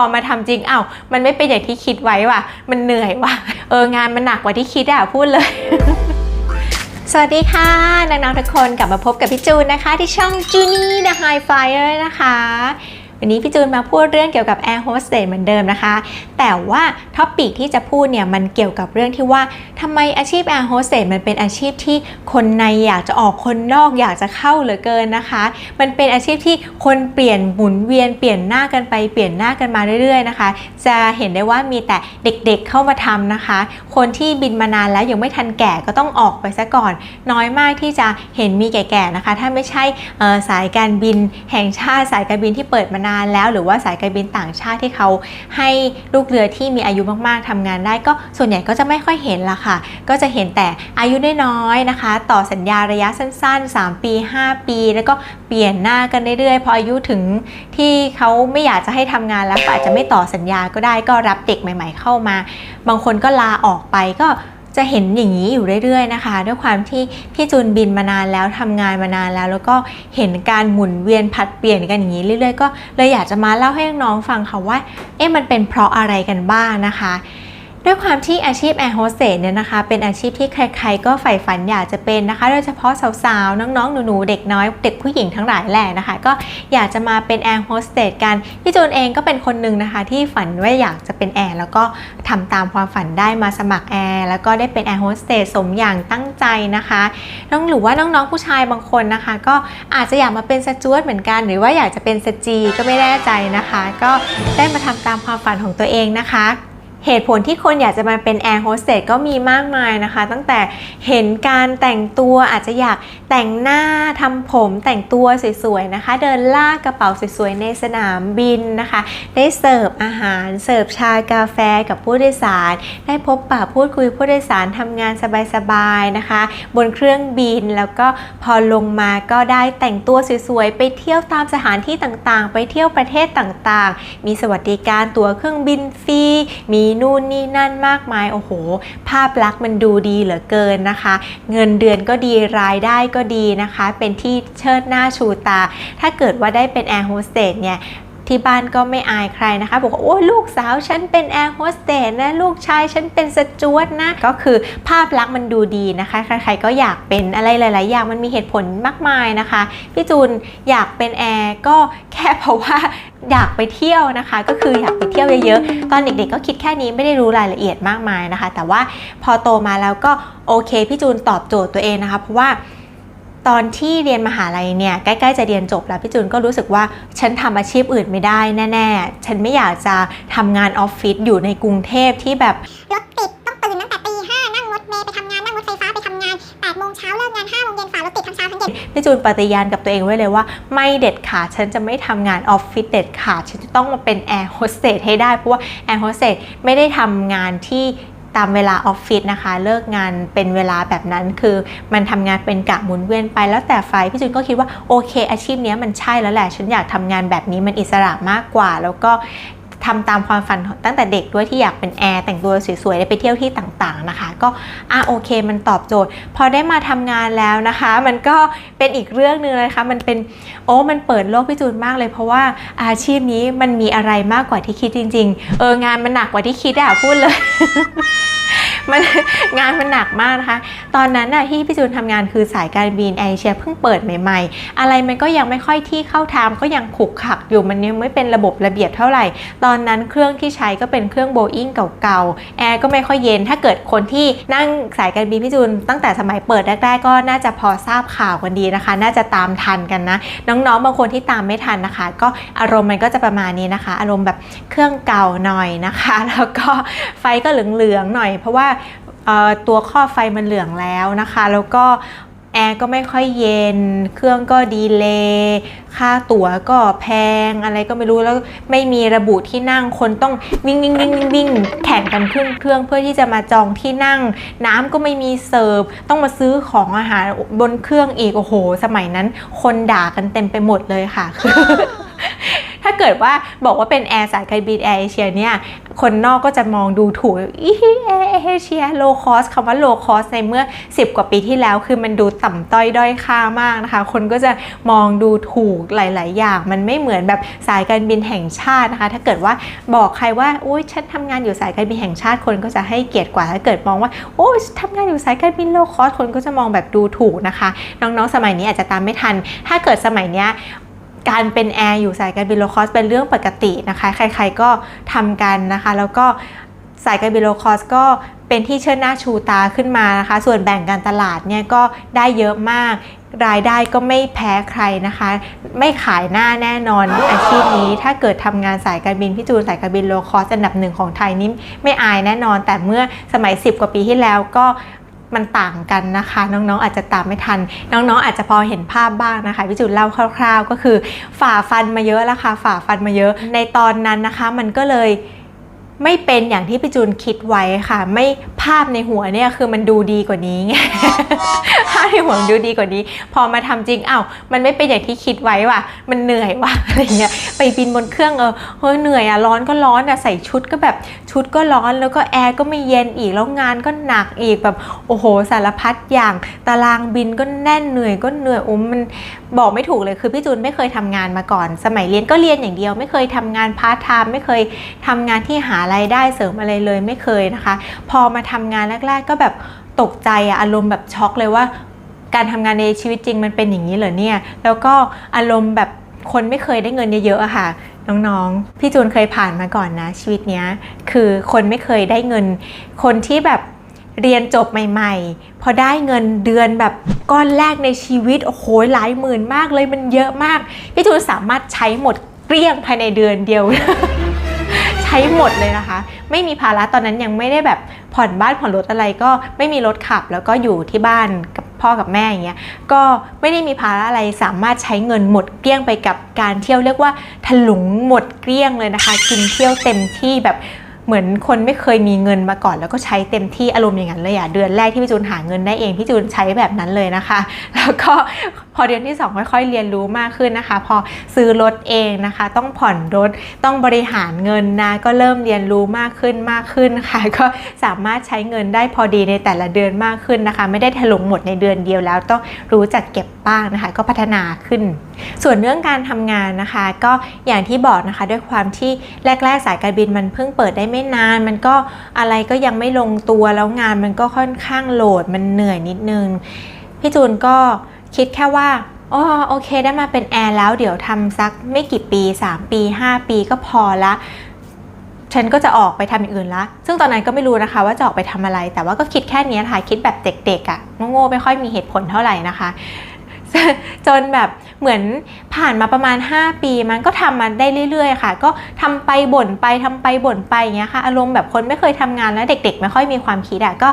อมาทำจริงอ้าวมันไม่เป็นอย่างที่คิดไว้ว่ะ มันเหนื่อยว่ะ เอองานมันหนักกว่าที่คิดอะพูดเลย สวัสดีค่ะน้องๆทุกคนกลับมาพบกับพี่จูนนะคะ ที่ช่องจูนี่ The High Flyer นะคะ วันนี้พี่จูนมาพูดเรื่องเกี่ยวกับ Air Hostess เหมือนเดิมนะคะ แต่ว่าท็อปิกที่จะพูดเนี่ยมันเกี่ยวกับเรื่องที่ว่าทำไมอาชีพ Air Hostess มันเป็นอาชีพที่คนในอยากจะออกคนนอกอยากจะเข้าเหลือเกินนะคะ มันเป็นอาชีพที่คนเปลี่ยนหมุนเวียนเปลี่ยนหน้ากันไปเปลี่ยนหน้ากันมาเรื่อยๆนะคะ จะเห็นได้ว่ามีแต่เด็กๆเข้ามาทำนะคะ คนที่บินมานานแล้วยังไม่ทันแก่ก็ต้องออกไปซะก่อน น้อยมากที่จะเห็นมีแก่ๆนะคะ ถ้าไม่ใช่สายการบินแห่งชาติสายการบินที่เปิดมานานแล้ว หรือว่าสายการบินต่างชาติที่เขาให้ลูกเรือที่มีอายุมากๆทำงานได้ ก็ส่วนใหญ่ก็จะไม่ค่อยเห็นละค่ะ ก็จะเห็นแต่อายุน้อยๆนะคะ ต่อสัญญาระยะสั้น ๆ 3 ปี 5 ปี แล้วก็เปลี่ยนหน้ากันเรื่อยๆพออายุถึงที่เขาไม่อยากจะให้ทำงานแล้วอาจจะไม่ต่อสัญญาก็ได้ก็รับเด็กใหม่ ๆ เข้ามา บางคนก็ลาออกไปก็ จะเห็นอย่างนี้อยู่เรื่อยๆนะคะ ด้วยความที่พี่จูนบินมานานแล้วทำงานมานานแล้ว แล้วก็เห็นการหมุนเวียนผัดเปลี่ยนกันอย่างนี้เรื่อยๆ ก็เลยอยากจะมาเล่าให้น้องๆฟังค่ะว่าเอ๊ะมันเป็นเพราะอะไรกันบ้างนะคะ ด้วยความที่อาชีพแอร์โฮสเตสเนี่ยนะคะเป็นอาชีพที่ใครๆก็ใฝ่ฝันอยากจะเป็นนะคะโดยเฉพาะสาวๆ น้องๆ หนูๆ เด็กน้อยเด็กผู้หญิงทั้งหลายแหละนะคะ ก็อยากจะมาเป็นแอร์โฮสเตสกัน พี่จูนเองก็เป็นคนหนึ่งนะคะที่ฝันว่าอยากจะเป็นแอร์แล้วก็ทำตามความฝันได้มาสมัครแอร์แล้วก็ได้เป็นแอร์โฮสเตสสมอย่างตั้งใจนะคะน้องหรือว่าน้องๆผู้ชายบางคนนะคะ ก็อาจจะอยากมาเป็นสจวตเหมือนกัน หรือว่าอยากจะเป็นสจีก็ไม่แน่ใจนะคะ ก็ได้มาทำตามความฝันของตัวเองนะคะ เหตุผลที่คนอยากจะมาเป็นแอร์โฮสเตสก็มีมากมายนะคะ ตั้งแต่เห็นการแต่งตัวอาจจะอยากแต่งหน้าทำผมแต่งตัวสวยๆนะคะ เดินลากกระเป๋าสวยๆในสนามบินนะคะ ได้เสิร์ฟอาหารเสิร์ฟชากาแฟกับผู้โดยสาร ได้พบปะพูดคุยผู้โดยสารทำงานสบายๆนะคะ บนเครื่องบินแล้วก็พอลงมาก็ได้แต่งตัวสวยๆไปเที่ยวตามสถานที่ต่างๆ ไปเที่ยวประเทศต่างๆ มีสวัสดิการตั๋วเครื่องบินฟรีมีนู่นนี่นั่นมากมาย โอ้โห ภาพลักษณ์มันดูดีเหลือเกินนะคะ เงินเดือนก็ดีรายได้ก็ดีนะคะ เป็นที่เชิดหน้าชูตา ถ้าเกิดว่าได้เป็นแอร์โฮสเตสเนี่ย ที่บ้านก็ไม่อายใครนะคะ บอกว่าโอ้ลูกสาวฉันเป็นแอร์โฮสเตสนะลูกชายฉันเป็นสจวตนะ ก็คือภาพลักษณ์มันดูดีนะคะ ใครๆก็อยากเป็นอะไรหลาย ๆ อย่างมันมีเหตุผลมากมายนะคะ พี่จูนอยากเป็นแอร์ก็แค่เพราะว่าอยากไปเที่ยวนะคะ ก็คืออยากไปเที่ยวเยอะๆ ตอนเด็กๆก็คิดแค่นี้ไม่ได้รู้รายละเอียดมากมายนะคะ แต่ว่าพอโตมาแล้วก็โอเคพี่จูนตอบโจทย์ตัวเองนะคะ เพราะว่า ตอนที่เรียนมหาลัยเนี่ยใกล้ๆจะเรียนจบแล้วพี่จูนก็รู้สึกว่าฉันทำอาชีพอื่นไม่ได้แน่ ๆ ฉันไม่อยากจะทำงานออฟฟิศอยู่ในกรุงเทพที่แบบรถติดต้องตื่นตั้งแต่ตีห้านั่งรถเมล์ไปทำงานนั่งรถไฟฟ้าไปทำงาน8ปดโมงเช้าเลิกงาน5้าโมงเย็นฝ่ารถติดทั้งเช้าทั้งเย็นพี่จูนปฏิญาณกับตัวเองไว้เลยว่า ไม่เด็ดขาดฉันจะไม่ทำงานออฟฟิศเด็ดขาดฉันจะต้องมาเป็นแอร์โฮสเตสให้ได้เพราะว่าแอร์โฮสเตสไม่ได้ทำงานที่ ตามเวลาออฟฟิศนะคะ เลิกงานเป็นเวลาแบบนั้น คือมันทำงานเป็นกะหมุนเวียนไป แล้วแต่ไฟพี่จุนก็คิดว่าโอเค อาชีพนี้มันใช่แล้วแหละฉันอยากทำงานแบบนี้มันอิสระมากกว่า แล้วก็ ทำตามความฝันตั้งแต่เด็กด้วยที่อยากเป็นแอร์แต่งตัวสวยๆได้ไปเที่ยวที่ต่างๆนะคะ ก็อะโอเค มันตอบโจทย์ พอได้มาทำงานแล้วนะคะ มันก็เป็นอีกเรื่องหนึ่งเลยค่ะมันเป็นโอ้มันเปิดโลกพิจูนมากเลยเพราะว่าอาชีพนี้มันมีอะไรมากกว่าที่คิดจริง ๆ เอองานมันหนักกว่าที่คิดอะพูดเลย มันงานมันหนักมากนะคะ ตอนนั้นน่ะที่พี่จูนทำงานคือสายการบินแอร์เอเชียเพิ่งเปิดใหม่ ๆ อะไรมันก็ยังไม่ค่อยที่เข้าทามก็ยังขุกขักอยู่มันยังไม่เป็นระบบระเบียบเท่าไหร่ ตอนนั้นเครื่องที่ใช้ก็เป็นเครื่องโบอิงเก่าๆแอร์ก็ไม่ค่อยเย็น ถ้าเกิดคนที่นั่งสายการบินพี่จูนตั้งแต่สมัยเปิดแรกๆก็น่าจะพอทราบข่าวกันดีนะคะ น่าจะตามทันกันนะ น้องๆบางคนที่ตามไม่ทันนะคะ ก็อารมณ์มันก็จะประมาณนี้นะคะ อารมณ์แบบเครื่องเก่าหน่อยนะคะ แล้วก็ไฟก็เหลืองๆหน่อย เพราะว่าตัวข้อไฟมันเหลืองแล้วนะคะ แล้วก็แอร์ก็ไม่ค่อยเย็น เครื่องก็ดีเลย์ค่าตั๋วก็แพง อะไรก็ไม่รู้แล้วไม่มีระบุที่นั่งคนต้องวิ่งวิ่งวิ่งวิ่งวิ่งแข่งกันขึ้นเครื่องเพื่อที่จะมาจองที่นั่ง น้ำก็ไม่มีเสิร์ฟต้องมาซื้อของอาหารบนเครื่องอีกโอ้โห สมัยนั้น คนด่ากันเต็มไปหมดเลยค่ะ ถ้าเกิดว่าบอกว่าเป็นแอร์สายการบินแอร์เอเชียเนี่ย คนนอกก็จะมองดูถูกอีแอร์เอเชียโลคอสคำว่าโลคอสในเมื่อ 10 กว่าปีที่แล้ว คือมันดูต่ำต้อยด้อยค่ามากนะคะ คนก็จะมองดูถูกหลาย ๆ อย่าง มันไม่เหมือนแบบสายการบินแห่งชาตินะคะ ถ้าเกิดว่าบอกใครว่าอุ้ยฉันทำงานอยู่สายการบินแห่งชาติคนก็จะให้เกียรติกว่าถ้าเกิดมองว่าโอ้ยทำงานอยู่สายการบินโลคอสคนก็จะมองแบบดูถูกนะคะ น้อง ๆ สมัยนี้อาจจะตามไม่ทัน ถ้าเกิดสมัยเนี้ย การเป็นแอร์อยู่สายการบินโลคอสเป็นเรื่องปกตินะคะ ใครๆก็ทำกันนะคะ แล้วก็สายการบินโลคอสก็เป็นที่เชิดหน้าชูตาขึ้นมานะคะ ส่วนแบ่งการตลาดเนี่ยก็ได้เยอะมาก รายได้ก็ไม่แพ้ใครนะคะ ไม่ขายหน้าแน่นอนอาชีพนี้ถ้าเกิดทำงานสายการบินพี่จูนสายการบินโลคอสอันดับหนึ่งของไทยนี่ไม่อายแน่นอน แต่เมื่อสมัย 10 กว่าปีที่แล้วก็ มันต่างกันนะคะ น้องๆอาจจะตามไม่ทัน น้องๆอาจจะพอเห็นภาพบ้างนะคะพี่จุนเล่าคร่าว ๆ ก็คือฝ่าฟันมาเยอะแล้วค่ะฝ่าฟันมาเยอะในตอนนั้นนะคะ มันก็เลยไม่เป็นอย่างที่พี่จูนคิดไว้ค่ะ ไม่าพในหัวเนี่ยคือมันดูดีกว่านี้ไงภาพในหัวมันดูดีกว่านี้ พอมาทำจริงอ้าวมันไม่เป็นอย่างที่คิดไว้ว่ะ มันเหนื่อยว่ะอะไรเงี้ยไปบินบนเครื่องเออเฮ้ยเหนื่อยอะร้อนก็ร้อนอะใส่ชุดก็แบบชุดก็ร้อนแล้วก็แอร์ก็ไม่เย็นอีกแล้วงานก็หนักอีกแบบโอ้โหสารพัดอย่างตารางบินก็แน่นเหนื่อยก็เหนื่อยโอ้มันบอกไม่ถูกเลยคือพี่จูนไม่เคยทำงานมาก่อน สมัยเรียนก็เรียนอย่างเดียว ไม่เคยทำงานพาร์ทไทม์ไม่เคยทำงานที่หารายได้เสริมอะไรเลยไม่เคยนะคะ พอมาททำงานแรก ๆ ก็แบบตกใจอะอารมณ์แบบช็อกเลยว่า การทำงานในชีวิตจริงมันเป็นอย่างนี้เหรอเนี่ย แล้วก็อารมณ์แบบคนไม่เคยได้เงินเยอะๆอะค่ะ น้องๆ พี่จูนเคยผ่านมาก่อนนะ ชีวิตเนี้ย คือคนไม่เคยได้เงิน คนที่แบบเรียนจบใหม่ ๆ พอได้เงินเดือนแบบก้อนแรกในชีวิต โอ้โหหลายหมื่นมากเลยมันเยอะมาก พี่จูนสามารถใช้หมดเกลี้ยงภายในเดือนเดียว ใช้หมดเลยนะคะ ไม่มีภาระตอนนั้นยังไม่ได้แบบผ่อนบ้านผ่อนรถอะไรก็ไม่มีรถขับ แล้วก็อยู่ที่บ้านกับพ่อกับแม่อย่างเงี้ยก็ไม่ได้มีภาระอะไรสามารถใช้เงินหมดเกลี้ยงไปกับการเที่ยวเรียกว่าถลุงหมดเกลี้ยงเลยนะคะ กินเที่ยวเต็มที่แบบ เหมือนคนไม่เคยมีเงินมาก่อน แล้วก็ใช้เต็มที่อารมณ์อย่างนั้นเลยอะเดือนแรกที่พี่จูนหาเงินได้เองพี่จูนใช้แบบนั้นเลยนะคะ แล้วก็พอเดือนที่สองค่อยๆเรียนรู้มากขึ้นนะคะ พอซื้อรถเองนะคะ ต้องผ่อนรถต้องบริหารเงินนะก็เริ่มเรียนรู้มากขึ้นมากขึ้นค่ะ ก็สามารถใช้เงินได้พอดีในแต่ละเดือนมากขึ้นนะคะ ไม่ได้ถลุงหมดในเดือนเดียวแล้วต้องรู้จักเก็บบ้างนะคะ ก็พัฒนาขึ้น ส่วนเรื่องการทำงานนะคะ ก็อย่างที่บอกนะคะด้วยความที่แรก ๆ สายการบินมันเพิ่งเปิดได้ไม่นาน มันก็อะไรก็ยังไม่ลงตัวแล้วงานมันก็ค่อนข้างโหลดมันเหนื่อยนิดนึง พี่จูนก็คิดแค่ว่าอ๋อโอเคได้มาเป็นแอร์แล้วเดี๋ยวทำสักไม่กี่ปี 3 ปี 5 ปีก็พอละฉันก็จะออกไปทำอย่างอื่นละ ซึ่งตอนนั้นก็ไม่รู้นะคะว่าจะออกไปทำอะไร แต่ว่าก็คิดแค่นี้ค่ะ คิดแบบเด็กๆอะ่ะ โง่ๆไม่ค่อยมีเหตุผลเท่าไหร่นะคะ จนแบบ เหมือนผ่านมาประมาณ 5 ปีมันก็ทำมาได้เรื่อยๆ ค่ะ ก็ทำไปบ่นไปทำไปบ่นไปอย่างเงี้ยค่ะ อารมณ์แบบคนไม่เคยทำงานแล้วเด็ก ๆ ไม่ค่อยมีความคิดอะก็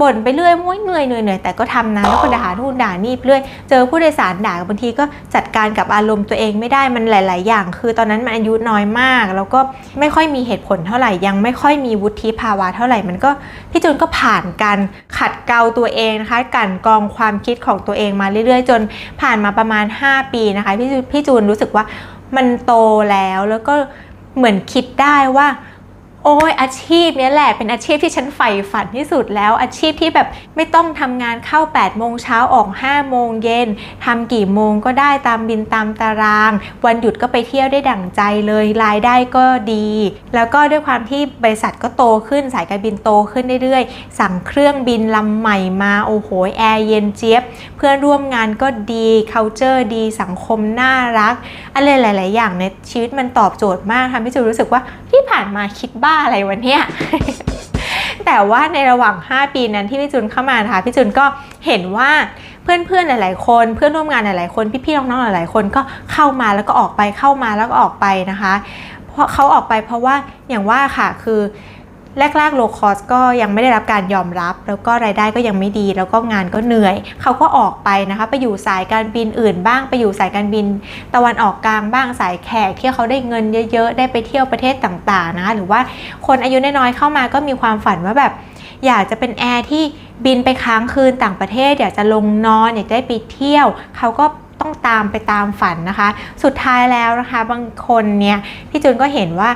บ่นไปเรื่อยมุ้ยเหนื่อยเหนื่อยแต่ก็ทำนะแล้วก็ด่าทูนด่านี่เรื่อยเจอผู้โดยสารด่าบางทีก็จัดการกับอารมณ์ตัวเองไม่ได้มันหลาย ๆ อย่าง คือตอนนั้นมันอายุน้อยมาก แล้วก็ไม่ค่อยมีเหตุผลเท่าไหร่ยังไม่ค่อยมีวุฒิภาวะเท่าไหร่มันก็พี่จูนก็ผ่านการขัดเกลาตัวเองนะคะกันกรองความคิดของตัวเองมาเรื่อย ๆ จนผ่านมาประมาณ 5ปีนะคะพี่จูนพี่จูนรู้สึกว่ามันโตแล้วแล้วก็เหมือนคิดได้ว่า โอ้ยอาชีพเนี้ยแหละเป็นอาชีพที่ฉันใฝ่ฝันที่สุดแล้ว อาชีพที่แบบไม่ต้องทำงานเข้า8โมงเช้าออก5โมงเย็นทำกี่โมงก็ได้ตามบินตามตาราง วันหยุดก็ไปเที่ยวได้ดั่งใจเลยรายได้ก็ดี แล้วก็ด้วยความที่บริษัทก็โตขึ้นสายการบินโตขึ้นเรื่อยๆ สั่งเครื่องบินลำใหม่มาโอ้โหแอร์เย็นเจี๊ยบ เพื่อนร่วมงานก็ดี culture ดี สังคมน่ารักอะไรหลาย ๆ อย่างในชีวิตมันตอบโจทย์มากทำให้จูรู้สึกว่าที่ผ่านมาคิดบ้าอะไรวันเนี้ยแต่ว่าในระหว่าง 5 ปีนั้นที่พี่จุนเข้ามานะคะพี่จุนก็เห็นว่าเพื่อนๆหลายๆ คนเพื่อนร่วมงานหลายๆคนพี่ๆน้องๆหลายๆคนก็เข้ามาแล้วก็ออกไปเข้ามาแล้วก็ออกไปนะคะ เพราะเขาออกไปเพราะว่าอย่างว่าค่ะคือ แรกๆโลคอสก็ยังไม่ได้รับการยอมรับ แล้วก็รายได้ก็ยังไม่ดี แล้วก็งานก็เหนื่อย เขาก็ออกไปนะคะ ไปอยู่สายการบินอื่นบ้าง ไปอยู่สายการบิน ตะวันออกกลางบ้างสายแขกที่เขาได้เงินเยอะๆ ได้ไปเที่ยวประเทศต่างๆนะคะหรือว่าคนอายุน้อยๆเข้ามาก็มีความฝันว่าแบบอยากจะเป็นแอร์ที่บินไปค้างคืนต่างประเทศ อยากจะลงนอน อยากได้ไปเที่ยว เขาก็ต้องตามไปตามฝันนะคะ สุดท้ายแล้วนะคะ บางคนเนี่ยพี่จูนก็เห็นว่า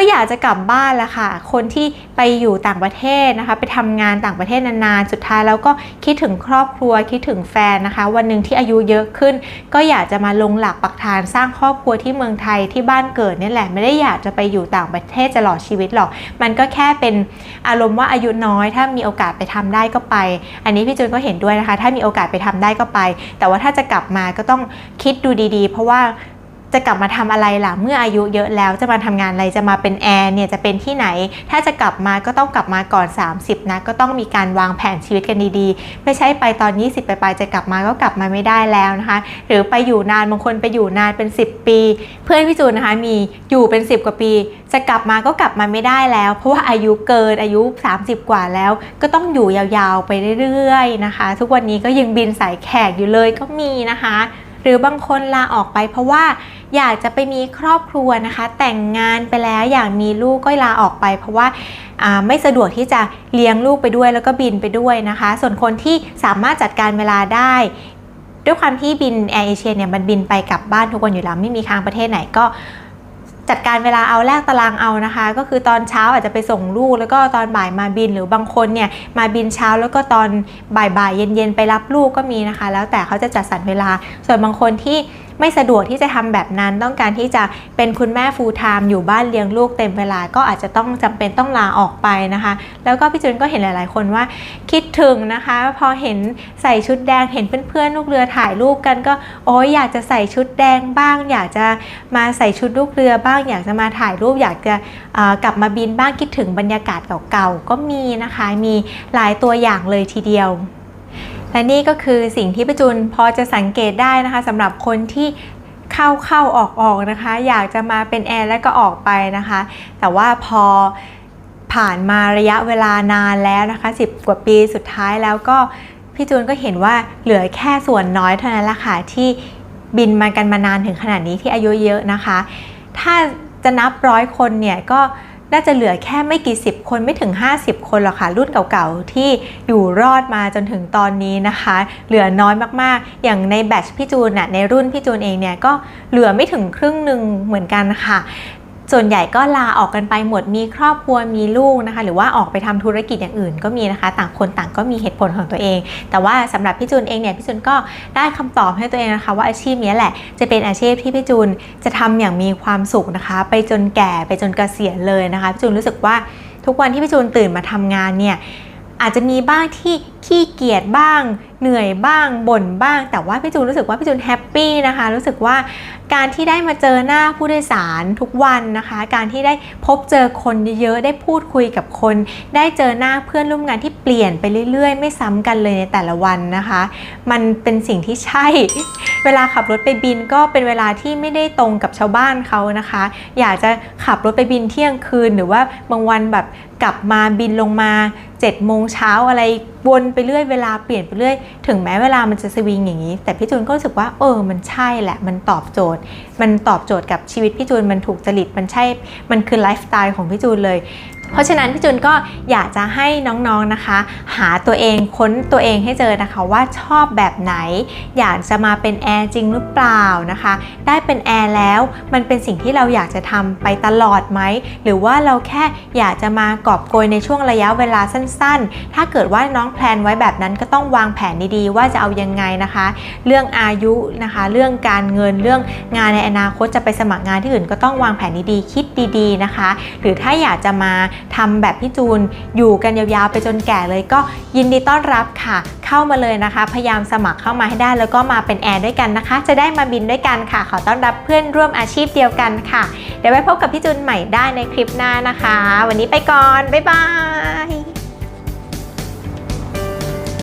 ก็อยากจะกลับบ้านละค่ะ คนที่ไปอยู่ต่างประเทศนะคะ ไปทำงานต่างประเทศนานๆ สุดท้ายแล้วก็คิดถึงครอบครัวคิดถึงแฟนนะคะ วันหนึ่งที่อายุเยอะขึ้น ก็อยากจะมาลงหลักปักฐานสร้างครอบครัวที่เมืองไทยที่บ้านเกิดนี่แหละไม่ได้อยากจะไปอยู่ต่างประเทศตลอดชีวิตหรอก มันก็แค่เป็นอารมณ์ว่าอายุน้อย ถ้ามีโอกาสไปทำได้ก็ไป อันนี้พี่จูนก็เห็นด้วยนะคะ ถ้ามีโอกาสไปทำได้ก็ไป แต่ว่าถ้าจะกลับมาก็ต้องคิดดูดีๆ เพราะว่า จะกลับมาทำอะไรล่ะเมื่ออายุเยอะแล้วจะมาทำงานอะไรจะมาเป็นแอร์เนี่ยจะเป็นที่ไหน ถ้าจะกลับมาก็ต้องกลับมาก่อน 30 นะ ก็ต้องมีการวางแผนชีวิตกันดีๆ ไม่ใช่ไปตอน 20 ไปไปๆจะกลับมาก็กลับมาไม่ได้แล้วนะคะ หรือไปอยู่นานบางคนไปอยู่นานเป็น 10 ปี เพื่อนพี่จูนนะคะมีอยู่เป็น 10 กว่าปี จะกลับมาก็กลับมาไม่ได้แล้ว เพราะว่าอายุเกินอายุ 30 กว่าแล้ว ก็ต้องอยู่ยาวๆไปเรื่อยๆนะคะ ทุกวันนี้ก็ยังบินสายแขกอยู่เลยก็มีนะคะ หรือบางคนลาออกไปเพราะว่าอยากจะไปมีครอบครัวนะคะ แต่งงานไปแล้วอยากมีลูกก็ลาออกไป เพราะว่าไม่สะดวกที่จะเลี้ยงลูกไปด้วยแล้วก็บินไปด้วยนะคะ ส่วนคนที่สามารถจัดการเวลาได้ ด้วยความที่บินแอร์เอเชียเนี่ยมันบินไปกลับบ้านทุกวันอยู่แล้วไม่มีค้างประเทศไหนก็ จัดการเวลาเอาแลกตารางเอานะคะ ก็คือตอนเช้าอาจจะไปส่งลูก แล้วก็ตอนบ่ายมาบินหรือบางคนเนี่ยมาบินเช้าแล้วก็ตอนบ่ายๆเย็นๆไปรับลูกก็มีนะคะ แล้วแต่เขาจะจัดสรรเวลาส่วนบางคนที่ ไม่สะดวกที่จะทำแบบนั้น ต้องการที่จะเป็นคุณแม่ full time อยู่บ้านเลี้ยงลูกเต็มเวลาก็อาจจะต้องจำเป็นต้องลาออกไปนะคะ แล้วก็พี่จุนก็เห็นหลาย ๆ คนว่าคิดถึงนะคะ พอเห็นใส่ชุดแดงเห็นเพื่อน ๆ ลูกเรือถ่ายรูปกันก็โอ้ยอยากจะใส่ชุดแดงบ้าง อยากจะมาใส่ชุดลูกเรือบ้าง อยากจะมาถ่ายรูปอยากจะกลับมาบินบ้างคิดถึงบรรยากาศเก่าๆก็มีนะคะ มีหลายตัวอย่างเลยทีเดียว และนี่ก็คือสิ่งที่พี่จุนพอจะสังเกตได้นะคะสำหรับคนที่เข้าเข้าออกออกนะคะ อยากจะมาเป็นแอร์แล้วก็ออกไปนะคะ แต่ว่าพอผ่านมาระยะเวลานานแล้วนะคะ 10 กว่าปีสุดท้ายแล้วก็พี่จูนก็เห็นว่าเหลือแค่ส่วนน้อยเท่านั้นละค่ะที่บินมากันมานานถึงขนาดนี้ที่อายุเยอะนะคะ ถ้าจะนับร้อยคนเนี่ยก็ น่าจะเหลือแค่ไม่กี่สิบคนไม่ถึง 50 คนหรอกค่ะ รุ่นเก่าๆ ที่อยู่รอดมาจนถึงตอนนี้นะคะ เหลือน้อยมากๆ อย่างในแบตชพี่จูนน่ะในรุ่นพี่จูนเองเนี่ยก็เหลือไม่ถึงครึ่งหนึ่งเหมือนกันค่ะ ส่วนใหญ่ก็ลาออกกันไปหมดมีครอบครัวมีลูกนะคะ หรือว่าออกไปทำธุรกิจอย่างอื่นก็มีนะคะ ต่างคนต่างก็มีเหตุผลของตัวเอง แต่ว่าสำหรับพี่จูนเองเนี่ยพี่จูนก็ได้คำตอบให้ตัวเองนะคะ ว่าอาชีพนี้แหละจะเป็นอาชีพที่พี่จูนจะทำอย่างมีความสุขนะคะ ไปจนแก่ไปจนเกษียณเลยนะคะพี่จูนรู้สึกว่าทุกวันที่พี่จูนตื่นมาทำงานเนี่ย อาจจะมีบ้างที่ขี้เกียจบ้าง เหนื่อยบ้างบ่นบ้าง แต่ว่าพี่จูนรู้สึกว่าพี่จูนแฮปปี้นะคะ รู้สึกว่าการที่ได้มาเจอหน้าผู้โดยสารทุกวันนะคะ การที่ได้พบเจอคนเยอะๆได้พูดคุยกับคน ได้เจอหน้าเพื่อนร่วมงานที่เปลี่ยนไปเรื่อยๆ ไม่ซ้ำกันเลยในแต่ละวันนะคะ มันเป็นสิ่งที่ใช่ เวลาขับรถไปบินก็เป็นเวลาที่ไม่ได้ตรงกับชาวบ้านเขานะคะ อยากจะขับรถไปบินเที่ยงคืนหรือว่าบางวันแบบ กลับมาบินลงมา7จ็ดโมงเช้าอะไรวนไปเรื่อยเวลาเปลี่ยนไปเรื่อย ถึงแม้เวลามันจะสวิงอย่างนี้ แต่พี่จูนก็รู้สึกว่าเออมันใช่แหละ มันตอบโจทย์ มันตอบโจทย์กับชีวิตพี่จูนมันถูกจริตมันใช่มันคือไลฟ์สไตล์ของพี่จูนเลยเพราะฉะนั้นพี่จูนก็อยากจะให้น้องๆนะคะ หาตัวเองค้นตัวเองให้เจอนะคะว่าชอบแบบไหน อยากจะมาเป็นแอร์จริงหรือเปล่านะคะ ได้เป็นแอร์แล้วมันเป็นสิ่งที่เราอยากจะทำไปตลอดไหม หรือว่าเราแค่อยากจะมากอบโกยในช่วงระยะเวลาสั้นๆ ถ้าเกิดว่าน้องแพลนไว้แบบนั้นก็ต้องวางแผนดีๆ ว่าจะเอายังไงนะคะ เรื่องอายุนะคะ เรื่องการเงินเรื่องงานในอนาคตจะไปสมัครงานที่อื่นก็ต้องวางแผนดีๆ คิดดีๆนะคะ หรือถ้าอยากจะมาทำแบบพี่จูนอยู่กันยาวๆไปจนแก่เลยก็ยินดีต้อนรับค่ะ เข้ามาเลยนะคะ พยายามสมัครเข้ามาให้ได้ แล้วก็มาเป็นแอร์ด้วยกันนะคะ จะได้มาบินด้วยกันค่ะ ขอต้อนรับเพื่อนร่วมอาชีพเดียวกันค่ะ เดี๋ยวไว้พบกับพี่จุนใหม่ได้ในคลิปหน้านะคะ วันนี้ไปก่อน บ๊ายบาย